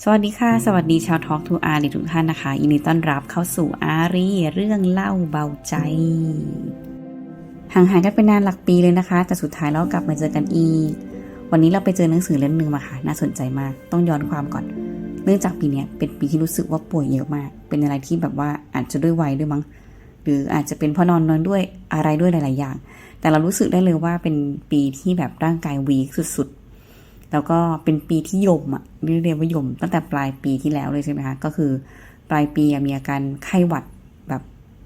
สวัสดีค่ะ สวัสดีชาวทอล์กทูอารีทุกท่านนะคะยินดีต้อนรับเข้าสู่อารีเรื่องเล่าเบาใจห่างหายกันไปนานหลักปีเลยนะคะ แต่สุดท้ายเรากลับมาเจอกันอีก วันนี้เราไปเจอหนังสือเล่มหนึ่งมาค่ะ น่าสนใจมาก ต้องย้อนความก่อน เนื่องจากปีนี้เป็นปีที่รู้สึกว่าป่วยเยอะมาก เป็นอะไรที่แบบว่าอาจจะด้วยวัยด้วยมั้ง หรืออาจจะเป็นเพราะนอนนอยด้วยอะไรด้วยหลาย ๆ อย่าง แต่เรารู้สึกได้เลยว่าเป็นปีที่แบบร่างกายวีคสุด ๆ แล้วก็เป็นปีที่ยมอะเรียกว่ายม ตั้งแต่ปลายปีที่แล้วเลยใช่ไหมคะก็คือปลายปีมีอาการไข้หวัดแบบ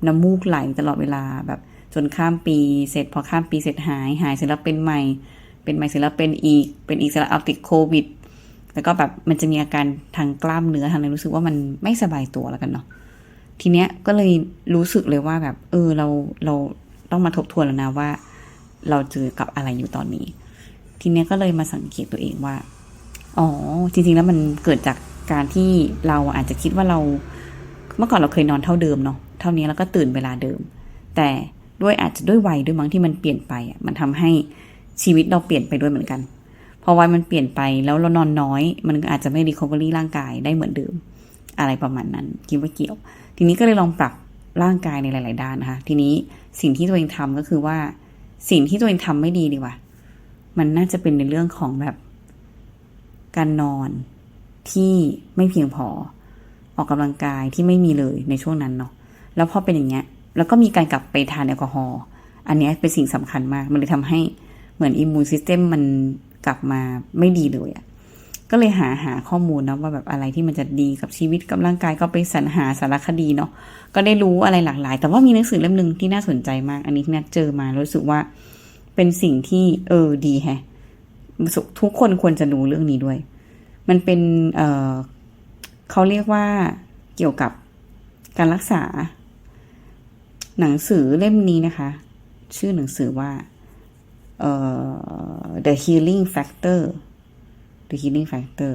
น้ำมูกไหลตลอดเวลาแบบจนข้ามปีเสร็จพอข้ามปีเสร็จหายหายเสร็จแล้วเป็นใหม่ เป็นใหม่เสร็จแล้วเป็นอีกเป็นอีกเสร็จแล้วเอาติดโควิด แล้วก็แบบมันจะมีอาการทางกล้ามเนื้อทางอะไรรู้สึกว่ามันไม่สบายตัวแล้วกันเนาะทีเนี้ยก็เลยรู้สึกเลยว่าแบบ เออเราเราต้องมาทบทวนแล้วนะว่า เราเจอกับอะไรอยู่ตอนนี้ ทีนี้ก็เลยมาสังเกตตัวเองว่า อ๋อ จริง ๆ แล้วมันเกิดจากการที่เราอาจจะคิดว่าเรา เมื่อก่อนเราเคยนอนเท่าเดิมเนาะ เท่านี้แล้วก็ตื่นเวลาเดิม แต่ด้วยอาจจะด้วยวัยด้วยมั้งที่มันเปลี่ยนไปอะมันทำให้ชีวิตเราเปลี่ยนไปด้วยเหมือนกัน พอวัยมันเปลี่ยนไปแล้วเรานอนน้อย มันอาจจะไม่รีคอเวอรี่ร่างกายได้เหมือนเดิม อะไรประมาณนั้นคิดว่าเกี่ยว ทีนี้ก็เลยลองปรับร่างกายในหลาย ๆ ด้านนะคะ ทีนี้สิ่งที่ตัวเองทำก็คือว่า สิ่งที่ตัวเองทำไม่ดีดีกว่า มันน่าจะเป็นในเรื่องของแบบ การนอนที่ไม่เพียงพอ ออกกำลังกายที่ไม่มีเลยในช่วงนั้นเนาะแล้วพอเป็นอย่างเงี้ย แล้วก็มีการกลับไปทานแอลกอฮอล์อันนี้เป็นสิ่งสำคัญมาก มันเลยทำให้เหมือนอิมมูนซิสเต็มมันกลับมาไม่ดีเลยอะก็เลยหาหาข้อมูลนะว่าแบบอะไรที่มันจะดีกับชีวิตกับร่างกายก็ไปสรรหาสารคดีเนาะก็ได้รู้อะไรหลากหลาย แต่ว่ามีหนังสือเล่มหนึ่งที่น่าสนใจมาก อันนี้ที่นัดเจอมารู้สึกว่า เป็นสิ่งที่เออดีแฮะทุกคนควรจะรู้เรื่องนี้ด้วย มันเป็นเออเขาเรียกว่าเกี่ยวกับการรักษา หนังสือเล่มนี้นะคะ ชื่อหนังสือว่าเอ่อ The Healing Factor The Healing Factor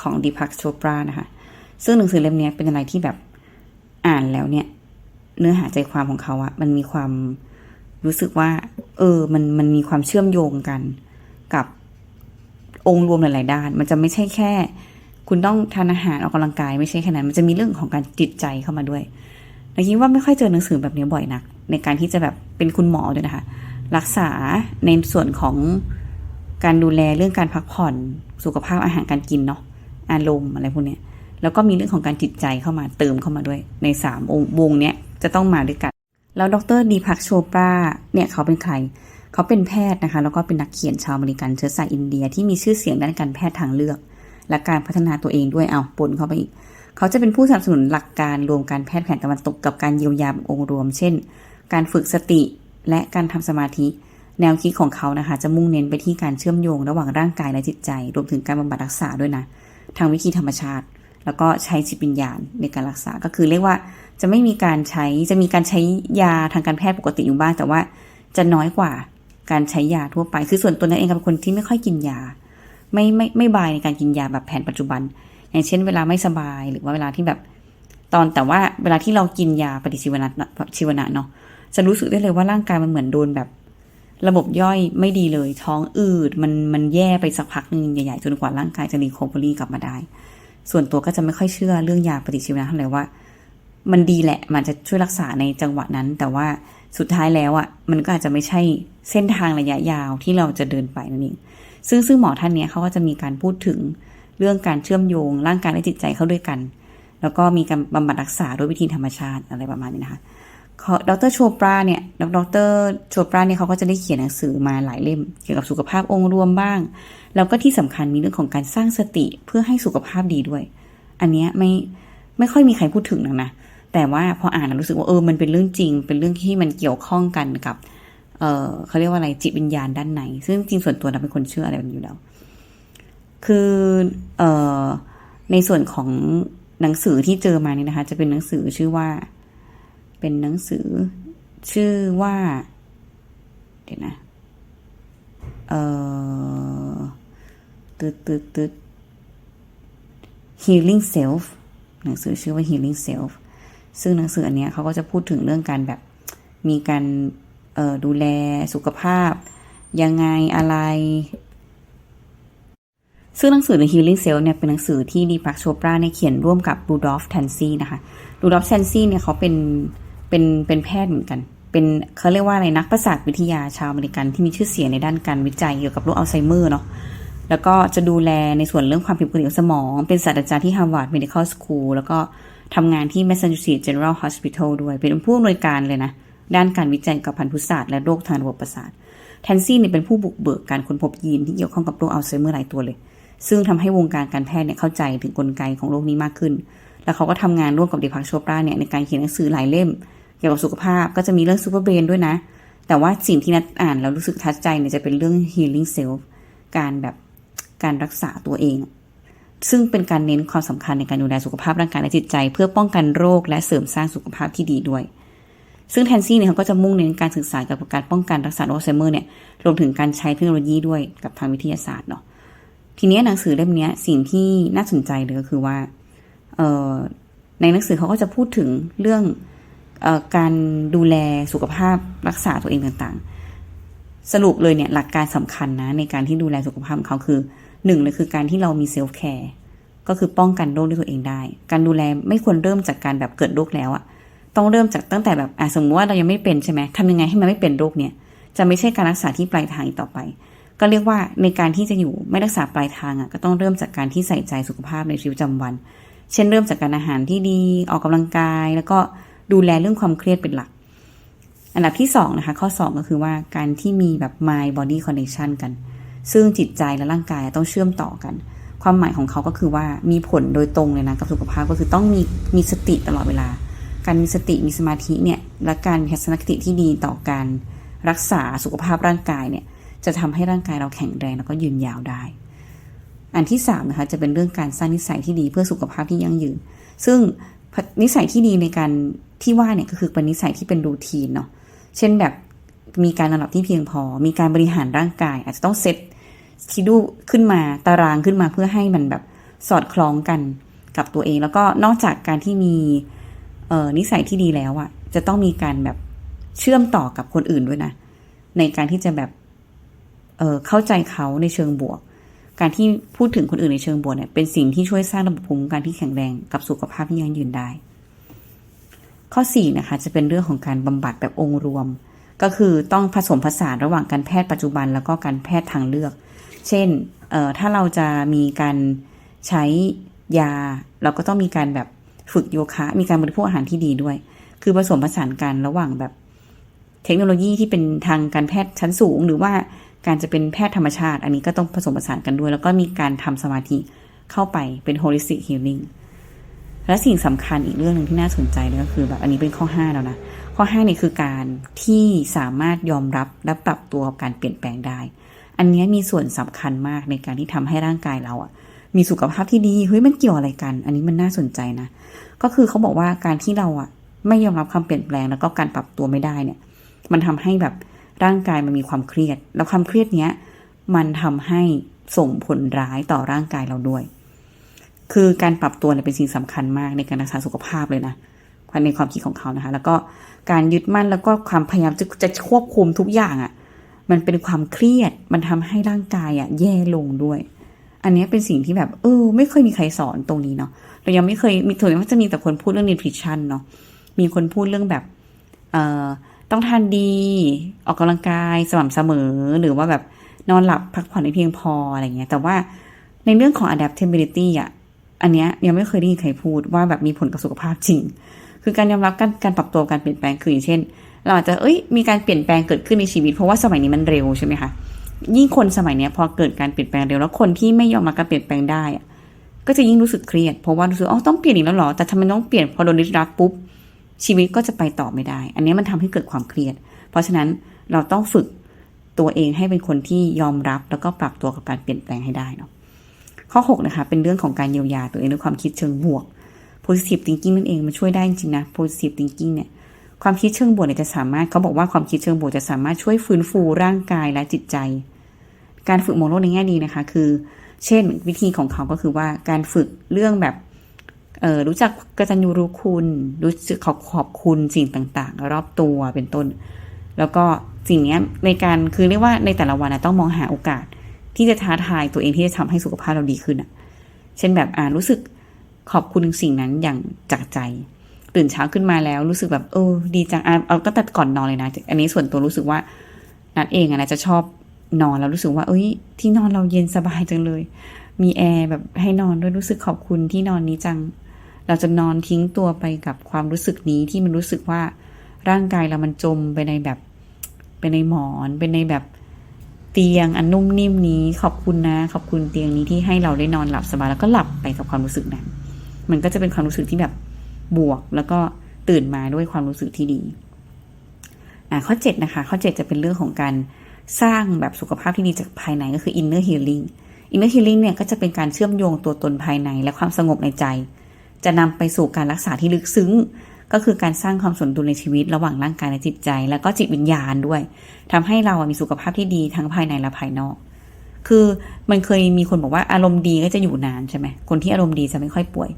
ของดีพักโชปรานะคะ ซึ่งหนังสือเล่มนี้เป็นอะไรที่แบบอ่านแล้วเนี่ย เนื้อหาใจความของเขาอะมันมีความ รู้สึกว่า เออ มันมันมีความเชื่อมโยงกันกับองค์รวมหลาย ๆ ด้าน มันจะไม่ใช่แค่ คุณต้องทานอาหารออกกำลังกายไม่ใช่แค่นั้น มันจะมีเรื่องของการจิตใจเข้ามาด้วยเราคิดว่าไม่ค่อยเจอหนังสือแบบนี้บ่อยนัก ในการที่จะแบบเป็นคุณหมอด้วยนะคะ รักษาในส่วนของการดูแลเรื่องการพักผ่อนสุขภาพอาหารการกินเนาะอารมณ์อะไรพวกเนี้ยแล้วก็มีเรื่องของการจิตใจเข้ามาเติมเข้ามาด้วย ในสามองค์วงเนี้ยจะต้องมาด้วยกัน แล้วดรดีพักโชปราเนี่ยเขาเป็นใคร เขาเป็นแพทย์นะคะ แล้วก็เป็นนักเขียนชาวอเมริกันเชื้อสายอินเดียที่มีชื่อเสียงด้านการแพทย์ทางเลือก และการพัฒนาตัวเองด้วยเอาปนเข้าไปอีก เขาจะเป็นผู้สนับสนุนหลักการรวมการแพทย์แผนตะวันตกกับการเยียวยาองค์รวม เช่น การฝึกสติและการทำสมาธิ แนวคิดของเขานะคะ จะมุ่งเน้นไปที่การเชื่อมโยงระหว่างร่างกายและจิตใจ รวมถึงการบำบัดรักษาด้วยนะทางวิธีธรรมชาติ แล้วก็ใช้จิตวิญญาณในการรักษาก็คือเรียกว่า จะไม่มีการใช้จะมีการใช้ยาทางการแพทย์ปกติอยู่บ้าง แต่ว่าจะน้อยกว่าการใช้ยาทั่วไป คือส่วนตัวนั้นเองเป็นคนที่ไม่ค่อยกินยา ไม่ไม่ไม่บายในการกินยาแบบแผนปัจจุบัน อย่างเช่น เวลาไม่สบายหรือว่าเวลาที่แบบ ตอนแต่ว่าเวลาที่เรากินยาปฏิชีวนะชีวนะเนาะจะรู้สึกได้เลยว่าร่างกายมันเหมือนโดนแบบ ระบบย่อยไม่ดีเลย ท้องอืดมันมันแย่ไปสักพักหนึ่งใหญ่ๆจนกว่าร่างกายจะรีคอเวอรี่กลับมาได้ ส่วนตัวก็จะไม่ค่อยเชื่อเรื่องยาปฏิชีวนะเท่าไหร่ว่า มันดีแหละ มันจะช่วยรักษาในจังหวะนั้น แต่ว่าสุดท้ายแล้วอะมันก็อาจจะไม่ใช่เส้นทางระยะยาวที่เราจะเดินไปนั่นเองซึ่งซึ่งหมอท่านเนี้ยเขาก็จะมีการพูดถึงเรื่องการเชื่อมโยง ร่างกายและจิตใจเข้าด้วยกัน แล้วก็มีการบำบัดรักษาด้วยวิธีธรรมชาติอะไรประมาณนี้นะคะดรโชปราเนี่ยดรโชปราเนี่ยเขาก็จะได้เขียนหนังสือมาหลายเล่ม เกี่ยวกับสุขภาพองค์รวมบ้าง แล้วก็ที่สำคัญมีเรื่องของการสร้างสติเพื่อให้สุขภาพดีด้วย อันเนี้ยไม่ไม่ค่อยมีใครพูดถึงนะนะ แต่ว่าพออ่านรู้สึกว่าเออมันเป็นเรื่องจริง เป็นเรื่องที่มันเกี่ยวข้องกันกับ เออเขาเรียกว่าอะไรจิตวิญญาณด้านในซึ่งจริงส่วนตัวเราเป็นคนเชื่ออะไรแบบนี้อยู่แล้ว คือเออในส่วนของหนังสือที่เจอมานี่นะคะ จะเป็นหนังสือชื่อว่า เป็นหนังสือ ชื่อว่า เดี๋ยวนะเออตึดตึดตึด healing self หนังสือชื่อว่า healing self ซึ่งหนังสืออันเนี้ยเขาก็จะพูดถึงเรื่องการแบบมีการดูแลสุขภาพ ยังไงอะไร ซึ่งหนังสือ The Healing Self เนี่ยเป็นหนังสือที่ดีพักโชปราเนี่ยเขียนร่วมกับรูดอฟแทนซีนะคะรูดอฟแทนซีเนี่ยเขาเป็นเป็นเป็นแพทย์เหมือนกัน เป็นเขาเรียกว่าอะไรนักประสาทวิทยาชาวอเมริกันที่มีชื่อเสียงในด้านการวิจัยเกี่ยวกับโรคอัลไซเมอร์เนาะแล้วก็จะดูแลในส่วนเรื่องความผิดปกติของสมอง เป็นศาสตราจารย์ที่ Harvard Medical School แล้วก็ ทำงานที่ Massachusetts General Hospital ด้วย เป็นผู้อำนวยการเลยนะ ด้านการวิจัยกับพันธุศาสตร์และโรคทางระบบประสาทแทนซี่เนี่ยเป็นผู้บุกเบิกการค้นพบยีนที่เกี่ยวข้องกับโรคอัลไซเมอร์หลายตัวเลย ซึ่งทำให้วงการการแพทย์เนี่ยเข้าใจถึงกลไกของโรคนี้มากขึ้น แล้วเขาก็ทำงานร่วมกับเดพักโชปราเนี่ยในการเขียนหนังสือหลายเล่ม เกี่ยวกับสุขภาพก็จะมีเรื่องซูเปอร์เบรนด้วยนะ แต่ว่าสิ่งที่นัดอ่านแล้วรู้สึกทัดใจเนี่ยจะเป็นเรื่อง healing self การแบบการรักษาตัวเอง ซึ่งเป็นการเน้นความสำคัญในการดูแลสุขภาพร่างกายและจิตใจ เพื่อป้องกันโรคและเสริมสร้างสุขภาพที่ดีด้วย ซึ่งแทนซี่เนี่ยเขาก็จะมุ่งเน้นการศึกษาเกี่ยวกับการป้องกันรักษาโรคอัลไซเมอร์เนี่ยรวมถึงการใช้เทคโนโลยีด้วยกับทางวิทยาศาสตร์เนาะทีนี้หนังสือเล่มนี้สิ่งที่น่าสนใจเลยก็คือว่าในหนังสือเขาก็จะพูดถึงเรื่องออการดูแลสุขภาพรักษาตัวเองต่างๆ สรุปเลยเนี่ยหลักการสำคัญนะในการที่ดูแลสุขภาพของเขาคือ หนึ่งเลยคือการที่เรามีเซลฟ์แคร์ก็คือป้องกันโรคด้วยตัวเองได้ การดูแลไม่ควรเริ่มจากการแบบเกิดโรคแล้วอะต้องเริ่มจากตั้งแต่แบบอะสมมติว่าเรายังไม่เป็นใช่ไหมทำยังไงให้มันไม่เป็นโรคเนี่ยจะไม่ใช่การรักษาที่ปลายทางอีกต่อไป ก็เรียกว่าในการที่จะอยู่ไม่รักษาปลายทางอะก็ต้องเริ่มจากการที่ใส่ใจสุขภาพในชีวิตประจำวัน เช่นเริ่มจากการอาหารที่ดีออกกำลังกาย แล้วก็ดูแลเรื่องความเครียดเป็นหลัก อันดับที่สองนะคะข้อสองก็คือว่าการที่มีแบบ mind body connection กัน ซึ่งจิตใจและร่างกายต้องเชื่อมต่อกัน ความหมายของเขาก็คือว่ามีผลโดยตรงเลยนะกับสุขภาพก็คือต้องมีมีสติตลอดเวลา การมีสติมีสมาธิเนี่ยและการมีทัศนคติที่ดีต่อการรักษาสุขภาพร่างกายเนี่ยจะทำให้ร่างกายเราแข็งแรงแล้วก็ยืนยาวได้ อันที่สามนะคะจะเป็นเรื่องการสร้างนิสัยที่ดีเพื่อสุขภาพที่ยั่งยืน ซึ่งนิสัยที่ดีในการที่ว่าเนี่ยก็คือเป็นนิสัยที่เป็นรูทีนเนาะ เช่นแบบมีการนอนหลับที่เพียงพอ มีการบริหารร่างกาย อาจจะต้องเซต คิดูขึ้นมาตารางขึ้นมาเพื่อให้มันแบบสอดคล้องกันกับตัวเอง แล้วก็นอกจากการที่มีเนิสัยที่ดีแล้วอะ่ะ จะต้องมีการแบบเชื่อมต่อกับคนอื่นด้วยนะ ในการที่จะแบบเเข้าใจเขาในเชิงบวก การที่พูดถึงคนอื่นในเชิงบวกเนี่ยเป็นสิ่งที่ช่วยสร้างระบบภูมิคุ้มกันที่แข็งแรงกับสุขภาพที่ยั่งยืนได้ ข้อ4นะคะจะเป็นเรื่องของการบำบัดแบบองค์รวม ก็คือต้องผสมผสานระหว่างการแพทย์ปัจจุบัน แล้วก็การแพทย์ทางเลือก เช่นถ้าเราจะมีการใช้ยา เราก็ต้องมีการแบบฝึกโยคะ มีการบริโภคอาหารที่ดีด้วย คือผสมผสานกันระหว่างแบบเทคโนโลยีที่เป็นทางการแพทย์ชั้นสูง หรือว่าการจะเป็นแพทย์ธรรมชาติ อันนี้ก็ต้องผสมผสานกันด้วย แล้วก็มีการทำสมาธิเข้าไปเป็น holistic healing และสิ่งสำคัญอีกเรื่องหนึ่งที่น่าสนใจเลยก็คือแบบอันนี้เป็นข้อ 5 แล้วนะ ข้อ5นี่คือการที่สามารถยอมรับและปรับตัวกับการเปลี่ยนแปลงได้ อันนี้มีส่วนสำคัญมากในการที่ทำให้ร่างกายเราอะมีสุขภาพที่ดีเฮ้ยมันเกี่ยวอะไรกัน อันนี้มันน่าสนใจนะ ก็คือเขาบอกว่าการที่เราอะไม่ยอมรับความเปลี่ยนแปลงแล้วก็การปรับตัวไม่ได้เนี่ย มันทำให้แบบร่างกายมันมีความเครียด แล้วความเครียดเนี้ยมันทำให้ส่งผลร้ายต่อร่างกายเราด้วย คือการปรับตัวเนี่ยเป็นสิ่งสำคัญมากในการรักษาสุขภาพเลยนะในความคิดของเขานะคะ แล้วก็การยึดมั่นแล้วก็ความพยายามจะจะควบคุมทุกอย่างอะ่ะ มันเป็นความเครียด มันทำให้ร่างกายอะ่ะแย่ลงด้วย อันนี้เป็นสิ่งที่แบบ เออ ไม่เคยมีใครสอนตรงนี้เนาะเรายังไม่เคยมีถึงแม้ว่าจะมีแต่คนพูดเรื่อง nutrition เนาะ มีคนพูดเรื่องแบบ เอ่อ ต้องทานดี ออกกำลังกายสม่ำเสมอ หรือว่าแบบนอนหลับพักผ่อนให้เพียงพออะไรเงี้ย แต่ว่าในเรื่องของ adaptability อะอันเนี้ยยังไม่เคยได้ยินใครพูดว่าแบบมีผลกับสุขภาพจริง คือการยอมรับการการปรับตัวการเปลี่ยนแปลงคืออย่างเช่น เราอาจจะเอ้ยมีการเปลี่ยนแปลงเกิดขึ้นในชีวิตเพราะว่าสมัยนี้มันเร็วใช่ไหมคะยิ่งคนสมัยนี้พอเกิดการเปลี่ยนแปลงเร็วแล้วคนที่ไม่ยอมรับการเปลี่ยนแปลงได้ก็จะยิ่งรู้สึกเครียดเพราะว่ารู้สึกอ๋อต้องเปลี่ยนอีกแล้วหรอแต่ทำไมต้องเปลี่ยนพอโดนดิสรับปุ๊บชีวิตก็จะไปต่อไม่ได้ อันนี้มันทำให้เกิดความเครียด เพราะฉะนั้นเราต้องฝึกตัวเองให้เป็นคนที่ยอมรับแล้วก็ปรับตัวกับการเปลี่ยนแปลงให้ได้เนาะข้อ 6 นะคะ เป็นเรื่องของการเยียวยาตัวเองด้วยความคิดเชิงบวก positive thinking นั่นเองมันช่วยได้จริงนะ positive thinking เนี่ย ความคิดเชิงบวกเนี่ยจะสามารถเขาบอกว่าความคิดเชิงบวกจะสามารถช่วยฟื้นฟูร่างกายและจิตใจ การฝึกมองโลกในแง่ดีนะคะ คือ เช่น วิธีของเขาก็คือว่าการฝึกเรื่องแบบเออรู้จักกตัญญูรู้คุณรู้สึกขอบขอบคุณสิ่งต่างๆ รอบตัวเป็นต้น แล้วก็สิ่งนี้ในการคือเรียกว่าในแต่ละวันนะต้องมองหาโอกาส ที่จะท้าทายตัวเองที่จะทำให้สุขภาพเราดีขึ้นอะเช่นแบบอ่ารู้สึกขอบคุณสิ่งนั้นอย่างจากใจ ตื่นเช้าขึ้นมาแล้วรู้สึกแบบเออดีจังอะเอาตั้งแต่ก่อนนอนเลยนะ อันนี้ส่วนตัวรู้สึกว่า นัดเองอะนะจะชอบนอนแล้วรู้สึกว่า เอ้ย ที่นอนเราเย็นสบายจังเลย มีแอร์แบบให้นอนด้วยรู้สึกขอบคุณที่นอนนี้จัง เราจะนอนทิ้งตัวไปกับความรู้สึกนี้ที่มันรู้สึกว่าร่างกายเรามันจมไปในแบบไปในหมอนเป็นในแบบเตียงอันนุ่มนิ่มนี้ขอบคุณนะ ขอบคุณเตียงนี้ที่ให้เราได้นอนหลับสบายแล้วก็หลับไปกับความรู้สึกนั้นมันก็จะเป็นความรู้สึกที่แบบ บวก แล้วก็ตื่นมาด้วยความรู้สึกที่ดีอ่าข้อ7นะคะ ข้อ 7 จะเป็นเรื่องของการสร้างแบบสุขภาพที่ดีจากภายในก็คือ inner healing inner healing เนี่ยก็จะเป็นการเชื่อมโยงตัวตนภายในและความสงบในใจ จะนำไปสู่การรักษาที่ลึกซึ้ง ก็คือการสร้างความสมดุลในชีวิตระหว่างร่างกายและจิตใจ แล้วก็จิตวิญญาณด้วยทำให้เรามีสุขภาพที่ดีทั้งภายในและภายนอก คือมันเคยมีคนบอกว่าอารมณ์ดีก็จะอยู่นานใช่ไหมคนที่อารมณ์ดีจะไม่ค่อยป่วย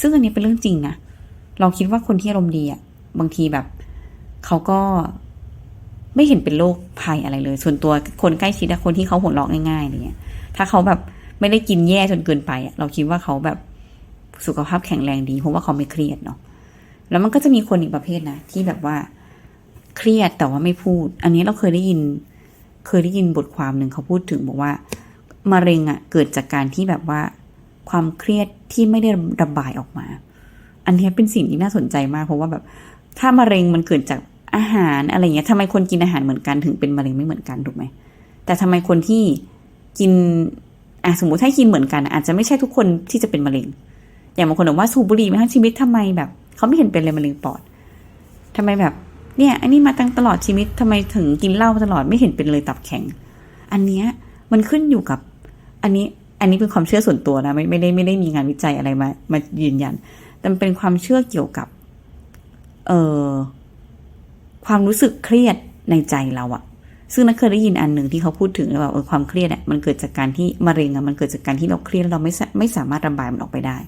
ซึ่งอันนี้เป็นเรื่องจริงนะ เราคิดว่าคนที่อารมณ์ดีอะบางทีแบบเขาก็ไม่เห็นเป็นโรคภัยอะไรเลย ส่วนตัวคนใกล้ชิดคนที่เขาหัวเราะง่ายๆอะไรเงี้ย ถ้าเขาแบบไม่ได้กินแย่จนเกินไปอะเราคิดว่าเขาแบบสุขภาพแข็งแรงดีเพราะว่าเขาไม่เครียดเนาะแล้วมันก็จะมีคนอีกประเภทนะที่แบบว่าเครียดแต่ว่าไม่พูด อันนี้เราเคยได้ยิน เคยได้ยินบทความหนึ่งเขาพูดถึงบอกว่ามะเร็งอะ่ะเกิดจากการที่แบบว่า ความเครียดที่ไม่ได้ระบายออกมา อันนี้เป็นสิ่งที่น่าสนใจมากเพราะว่าแบบ ถ้ามะเร็งมันเกิดจากอาหารอะไรเงี้ยทำไมคนกินอาหารเหมือนกันถึงเป็นมะเร็งไม่เหมือนกันถูกไหมแต่ทำไมคนที่กินอะสมมติถ้ากินเหมือนกัน อาจจะไม่ใช่ทุกคนที่จะเป็นมะเร็ง อย่างบางคนบอกว่าสูบบุหรี่มาทั้งชีวิตทำไมแบบเขาไม่เห็นเป็นเลยมะเร็งปอดทำไมแบบเนี่ยอันนี้มาตั้งตลอดชีวิตทำไมถึงกินเหล้าตลอดไม่เห็นเป็นเลยตับแข็ง อันเนี้ยมันขึ้นอยู่กับ อันนี้อันนี้เป็นความเชื่อส่วนตัวนะไม่ไม่ได้ไม่ได้มีงานวิจัยอะไรมามายืนยัน แต่เป็นความเชื่อเกี่ยวกับ เอ่อความรู้สึกเครียดในใจเราอะซึ่งนักเคยได้ยินอันหนึ่งที่เขาพูดถึงว่าเออความเครียดอะมันเกิดจากการที่มะเร็งอะมันเกิดจากการที่เราเครียดเราไม่ไม่สามารถระบายมันออกไปได้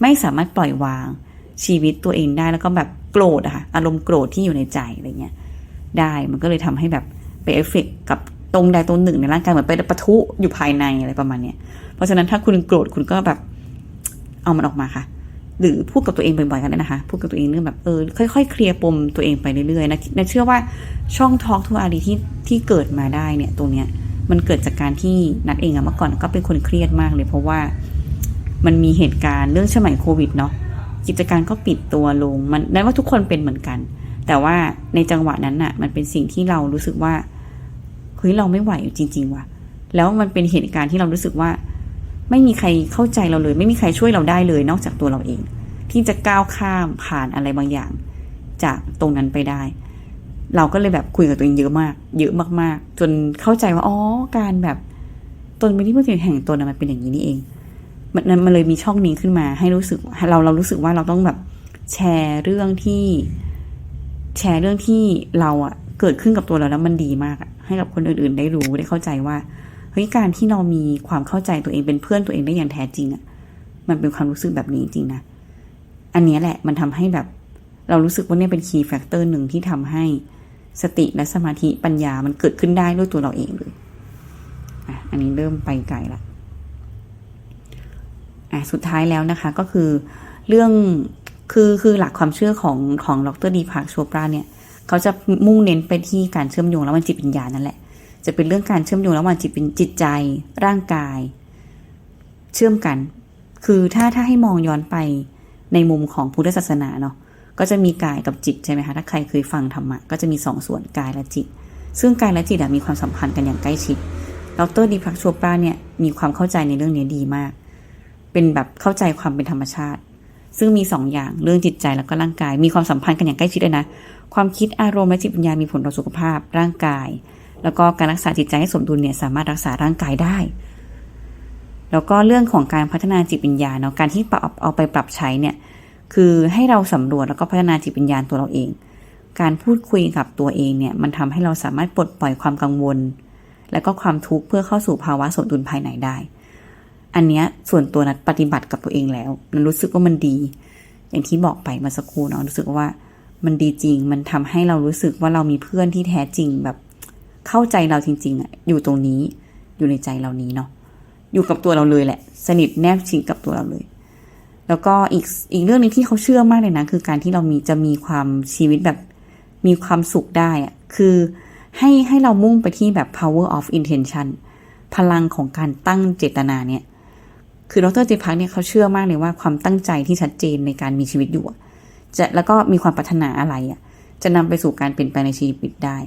ไม่สามารถปล่อยวางชีวิตตัวเองได้แล้วก็แบบโกรธอะค่ะอารมณ์โกรธที่อยู่ในใจอะไรเงี้ยได้มันก็เลยทำให้แบบไปเอฟเฟกกับตรงใดตรงหนึ่งในร่างกายเหมือนไปปะทุอยู่ภายในอะไรประมาณเนี้ยเพราะฉะนั้นถ้าคุณโกรธคุณก็แบบเอามันออกมาค่ะ หรือพูดกับตัวเองบ่อยๆกันนะคะ พูดกับตัวเองเรื่องแบบเออค่อยๆเคลียร์ปมตัวเองไปเรื่อยๆนะนะเชื่อว่าช่องทอล์กทูอารีที่ที่เกิดมาได้เนี่ยตรงเนี้ยมันเกิดจากการที่นัดเองอะเมื่อก่อนก็เป็นคนเครียดมากเลยเพราะว่ามันมีเหตุการณ์เรื่องสมัยโควิดเนาะกิจการก็ปิดตัวลงมันนั่นว่าทุกคนเป็นเหมือนกัน แต่ว่าในจังหวะนั้นน่ะมันเป็นสิ่งที่เรารู้สึกว่าเฮ้ยเราไม่ไหวจริง ๆ ว่ะแล้วมันเป็นเหตุการณ์ที่เรารู้สึกว่า ไม่มีใครเข้าใจเราเลย ไม่มีใครช่วยเราได้เลย นอกจากตัวเราเอง ที่จะก้าวข้ามผ่านอะไรบางอย่าง จากตรงนั้นไปได้ เราก็เลยแบบคุยกับตัวเองเยอะมาก เยอะมากๆ จนเข้าใจว่าอ๋อการแบบตนเป็นที่พึ่งแห่งตนมันเป็นอย่างนี้นี่เอง มันมันเลยมีช่องนี้ขึ้นมา ให้รู้สึกเราเรารู้สึกว่าเราต้องแบบแชร์เรื่องที่ แชร์เรื่องที่เราอะเกิดขึ้นกับตัวเราแล้วมันดีมากอะให้กับคนอื่นๆ ได้รู้ได้เข้าใจว่า เฮ้ยการที่เรามีความเข้าใจตัวเองเป็นเพื่อนตัวเองได้อย่างแท้จริงอะมันเป็นความรู้สึกแบบนี้จริงนะ อันนี้แหละมันทำให้แบบ เรารู้สึกว่าเนี่ยเป็นคีย์แฟกเตอร์หนึ่งที่ทำให้สติและสมาธิปัญญามันเกิดขึ้นได้ด้วยตัวเราเองเลยอะอันนี้เริ่มไปไกลละอะสุดท้ายแล้วนะคะก็คือเรื่องคือคือหลักความเชื่อของของดรดีพาร์คโชปราเนี่ย เขาจะมุ่งเน้นไปที่การเชื่อมโยงระหว่างจิตวิญญาณนั่นแหละ จะเป็นเรื่องการเชื่อมโยงระหว่างจิตเป็นจิตใจ ร่างกาย เชื่อมกัน คือถ้าถ้าให้มองย้อนไปในมุมของพุทธศาสนาเนาะก็จะมีกายกับจิตใช่ไหมคะถ้าใครเคยฟังธรรมะก็จะมีสองส่วนกายและจิต ซึ่งกายและจิตมีความสัมพันธ์กันอย่างใกล้ชิดดรดีพักโชปราเนี่ยมีความเข้าใจในเรื่องนี้ดีมาก เป็นแบบเข้าใจความเป็นธรรมชาติ ซึ่งมีสองอย่างเรื่องจิตใจแล้วก็ร่างกาย มีความสัมพันธ์กันอย่างใกล้ชิดเลยนะ ความคิดอารมณ์และจิตวิญญาณมีผลต่อสุขภาพ ร่างกาย แล้วก็การรักษาจิตใจให้สมดุลเนี่ยสามารถรักษาร่างกายได้ แล้วก็เรื่องของการพัฒนาจิตวิญญาณเนาะการที่ปรับเอาไปปรับใช้เนี่ยคือให้เราสำรวจแล้วก็พัฒนาจิตวิญญาณตัวเราเอง การพูดคุยกับตัวเองเนี่ยมันทำให้เราสามารถปลดปล่อยความกังวล และก็ความทุกข์เพื่อเข้าสู่ภาวะสมดุลภายในได้ อันเนี้ยส่วนตัวนัดปฏิบัติกับตัวเองแล้วนันรู้สึกว่ามันดี อย่างที่บอกไปมื่อสักครู่เนาะรู้สึกว่ามันดีจริง มันทำให้เรารู้สึกว่าเรามีเพื่อนที่แท้จริงแบบ เข้าใจเราจริงๆอะอยู่ตรงนี้อยู่ในใจเรานี้เนาะอยู่กับตัวเราเลยแหละ สนิทแนบชิดกับตัวเราเลย แล้วก็อีกอีกเรื่องหนึงที่เขาเชื่อมากเลยนะคือการที่เรามีจะมีความชีวิตแบบมีความสุขได้อะคือให้ให้เรามุ่งไปที่แบบ power of intention พลังของการตั้งเจตนาเนี่ย คือดรเจพักเนี่ยเขาเชื่อมากเลยว่าความตั้งใจที่ชัดเจนในการมีชีวิตอยู่ จะแล้วก็มีความปรารถนาอะไรอะจะนำไปสู่การเปลี่ยนแปลงในชีวิตได้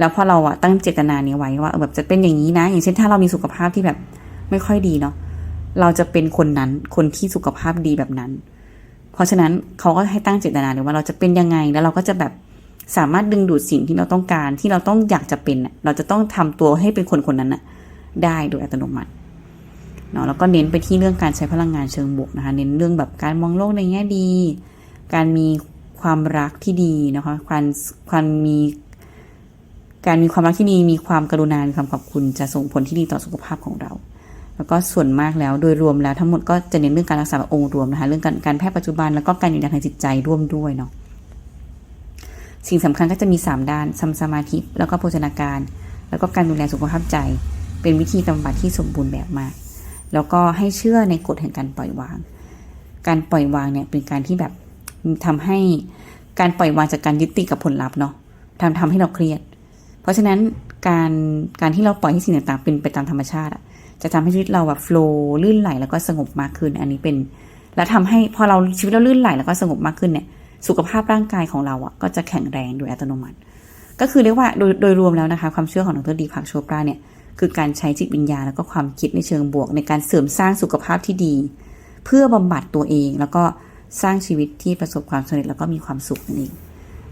แล้วพอเราอะตั้งเจตนานี้ไว้ว่าแบบจะเป็นอย่างนี้นะ อย่างเช่นถ้าเรามีสุขภาพที่แบบไม่ค่อยดีเนาะเราจะเป็นคนนั้นคนที่สุขภาพดีแบบนั้น เพราะฉะนั้นเขาก็ให้ตั้งเจตนาเลยว่าเราจะเป็นยังไงแล้วเราก็จะแบบสามารถดึงดูดสิ่งที่เราต้องการที่เราต้องอยากจะเป็น เราจะต้องทำตัวให้เป็นคนคนนั้นอะได้โดยอัตโนมัติเนาะแล้วก็เน้นไปที่เรื่องการใช้พลังงานเชิงบวกนะคะ เน้นเรื่องแบบการมองโลกในแง่ดี การมีความรักที่ดีนะคะความความมี การมีความรักที่ดีมีความกรุณามีความขอบคุณจะส่งผลที่ดีต่อสุขภาพของเรา แล้วก็ส่วนมากแล้วโดยรวมแล้วทั้งหมดก็จะเน้นเรื่องการรักษาแบบองค์รวมนะคะเรื่องการการแพทย์ปัจจุบันแล้วก็การอยู่ในทางจิตใจร่วมด้วยเนาะสิ่งสำคัญก็จะมี 3 ด้านซัมสมาธิแล้วก็โภชนาการ แล้วก็การดูแลสุขภาพใจ เป็นวิธีกำบัดที่สมบูรณ์แบบมาก แล้วก็ให้เชื่อในกฎแห่งการปล่อยวาง การปล่อยวางเนี่ยเป็นการที่แบบทำให้การปล่อยวางจากการยึดติดกับผลลัพธ์เนาะทำทำให้เราเครียด เพราะฉะนั้นการการที่เราปล่อยให้สิ่งต่างๆเป็นไปตามธรรมชาติจะทำให้ชีวิตเราแบบโฟล์ลื่นไหลแล้วก็สงบมากขึ้น อันนี้เป็น แล้วทำให้พอเราชีวิตเราลื่นไหลแล้วก็สงบมากขึ้นเนี่ย สุขภาพร่างกายของเราอะก็จะแข็งแรงโดยอัตโนมัติ ก็คือเรียกว่าโดยโดยรวมแล้วนะคะ ความเชื่อของดรดีพักโชปราเนี่ยคือการใช้จิตวิญญาณแล้วก็ความคิดในเชิงบวก ในการเสริมสร้างสุขภาพที่ดี เพื่อบำบัดตัวเอง แล้วก็สร้างชีวิตที่ประสบความสำเร็จแล้วก็มีความสุขนั่นเอง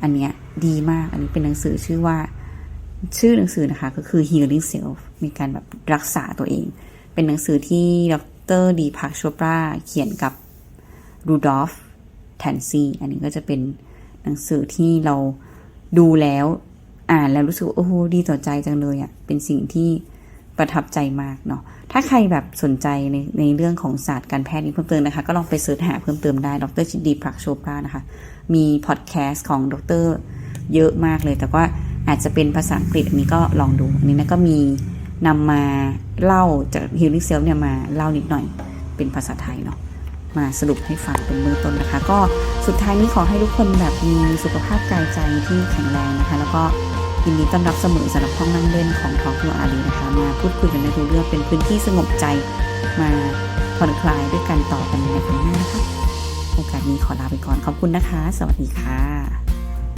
อันเนี้ยดีมากอันนี้เป็นหนังสือชื่อว่า ชื่อหนังสือนะคะก็คือ healing self มีการแบบรักษาตัวเอง เป็นหนังสือที่ดรดีพักโชปราเขียนกับรูดอฟแทนซีอันนี้ก็จะเป็นหนังสือที่เราดูแล้วอ่านแล้วรู้สึกโอ้โหดีต่อใจจังเลยอะ่ะเป็นสิ่งที่ประทับใจมากเนาะถ้าใครแบบสนใจในในเรื่องของศาสตร์การแพทย์นี้เพิ่มเติมนะคะ ก็ลองไปเสิร์ชหาเพิ่มเติมได้ดรชิดดีพักโชปรานะคะ มีพอดแคสต์ของดรเยอะมากเลย แต่ว่า อาจจะเป็นภาษาอังกฤษอันนี้ก็ลองดู อันนี้นะก็มีนำมาเล่าจาก Healing Self เนี่ยมาเล่านิดหน่อยเป็นภาษาไทยเนาะมาสรุปให้ฟังเป็นเบื้องต้นนะคะ ก็สุดท้ายนี้ขอให้ทุกคนแบบมีสุขภาพกายใจที่แข็งแรงนะคะ แล้วก็ยินดีต้อนรับเสมอสำหรับห้องนั่งเล่นของทอทัวอารีนะคะ มาพูดคุยกันในทุกเรื่องเป็นพื้นที่สงบใจมาผ่อนคลายด้วยกันต่อกันในครั้งหน้านะคะโอกาสนี้ขอลาไปก่อนขอบคุณนะคะ สวัสดีค่ะ